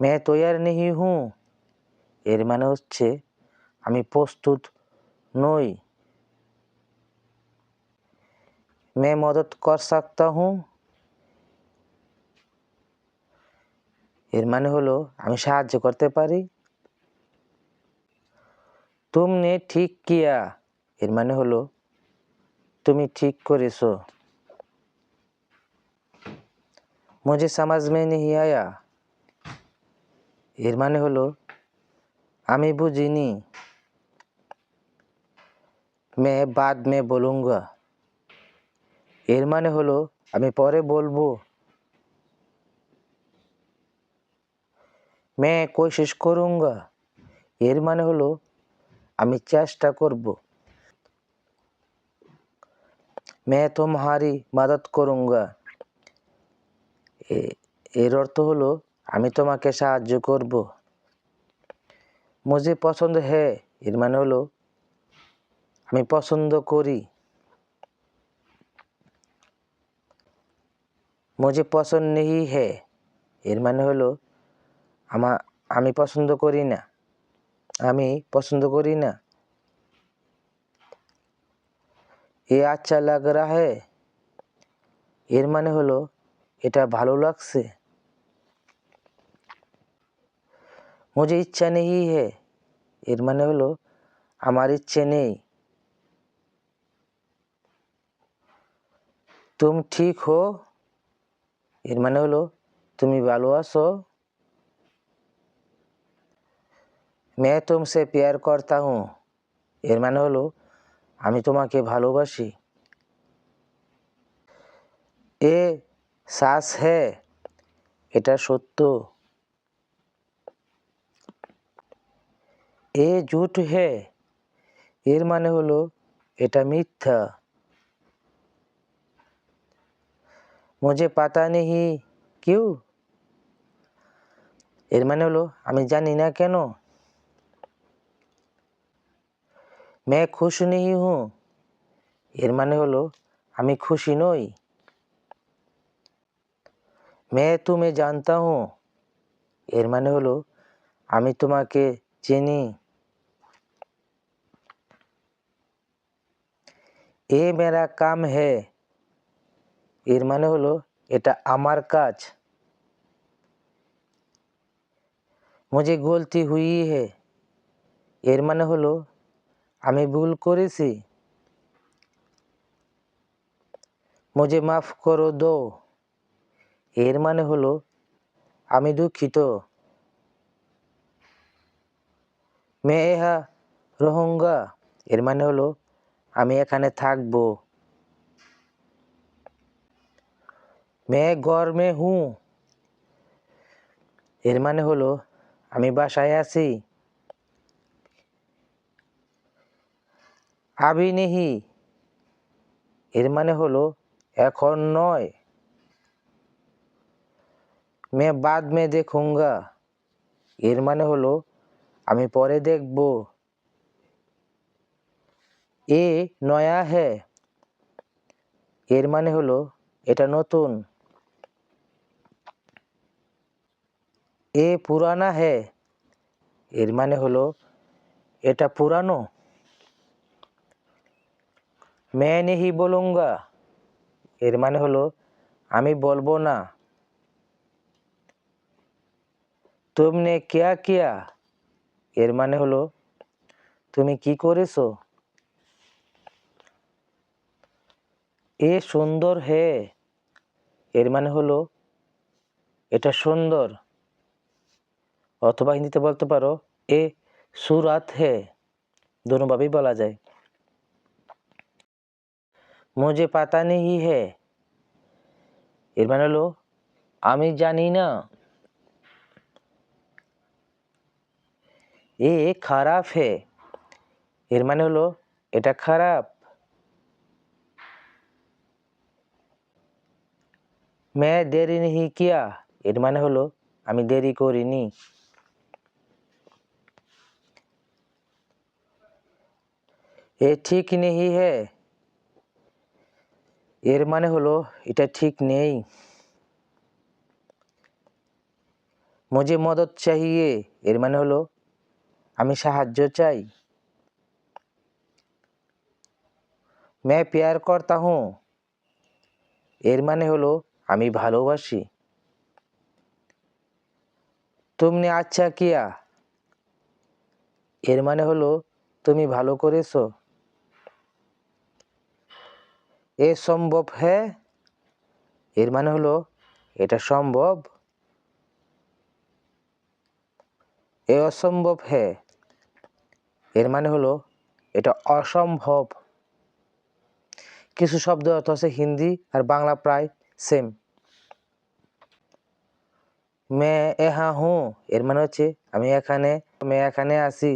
मैं तैयार नहीं हूँ এর মানে হচ্ছে আমি প্রস্তুত নই मैं मदद कर सकता हूँ এর মানে হলো আমি সাহায্য করতে পারি তুমনে ঠিক কিয়া এর মানে হলো তুমি ঠিক করেছো मुझे समझ में नहीं आया এর মানে হলো, আমি বুঝিনি। মে বাদ মে বলুঙ্গা। এর মানে হলো, আমি পরে বলব। মে কোশিশ করুঙ্গা। এর মানে হলো, আমি চেষ্টা করব। মে তোমারি মাদত করুঙ্গা। এর অর্থ হলো আমি তোমাকে সাহায্য করব। মুঝে পছন্দ, হে এর মানে হলো আমি পছন্দ করি। মুঝে পছন্দ নেই হে এর মানে হলো আমা, আমি পছন্দ করি না। আমি পছন্দ করি না। এ আচ্ছা লাগ রা, হে এর মানে হলো এটা ভালো লাগছে। मुझे इच्छा नहीं है। एर मान हलो हमारे इच्छा नहीं। तुम ठीक हो? एर मान हल तुम्हें भलो आसो मैं तुमसे प्यार करता हूँ। एर मान हल हमें तुम्हें भलोबासी। ए सास है यार सत्य। এ জুট হে। এর মানে হলো, এটা মিথ্যা। মুঝে পাতা নেহি কেউ? এর মানে হলো, আমি জানি না কেন? মে খুশ নেহি হু। এর মানে হলো, আমি খুশি নই। মে তুমি জানতা হু। এর মানে হলো, আমি তোমাকে চিনি। এ মেরা কাম হে। এর মানে হলো, এটা আমার কাজ। মুঝে গলতি হুই হে। এর মানে হলো, আমি ভুল করেছি। মুঝে মাফ করো দো। এর মানে হলো, আমি দুঃখিত। মে এহা রহুঙ্গা। এর মানে হলো আমি এখানে থাকব। মে গরমে হুঁ। এর মানে হলো, আমি বাসায় আছি। আবি নেহি এর মানে হলো, এখন নয়। মে বাদ মে দেখুঙ্গা। এর মানে হলো, আমি পরে দেখব। এ নয়া হ্যায় এর মানে হলো, এটা নতুন। এ পুরানা হ্যায় এর মানে হলো, এটা পুরানো। মে নেহি বলুঙ্গা। এর মানে হলো, আমি বলব না। তুমনে কেয়া কিয়া? এর মানে হলো, তুমি কি করেছ? এ সুন্দর হে। এর মানে হলো, এটা সুন্দর। অথবা হিন্দিতে বলতে পারো, এ সুরাত হে দোনোভাবেই বলা যায়। মুঝে পাতা নেই হে। এর মানে হলো, আমি জানি না। এ খারাপ হে। এর মানে হলো, এটা খারাপ। मैं দেরি नहीं किया এর মানে হলো আমি দেরি করিনি এ ঠিক নেই হে এর মানে হলো এটা ঠিক নেই মুঝে মদত চাহিয়ে এর মানে হলো আমি সাহায্য চাই मैं प्यार करता हूँ এর মানে হলো আমি ভালোবাসি। তুমনে আচ্ছা কিয়া? এর মানে হলো, তুমি ভালো করেছ। এ সম্ভব হ্যাঁ এর মানে হলো, এটা সম্ভব? এ অসম্ভব হ্যাঁ এর মানে হলো, এটা অসম্ভব। কিছু শব্দ অর্থ আছে হিন্দি আর বাংলা প্রায় সেম মে এহা হুঁ এর মানে হচ্ছে আমি এখানে আমি এখানে আছি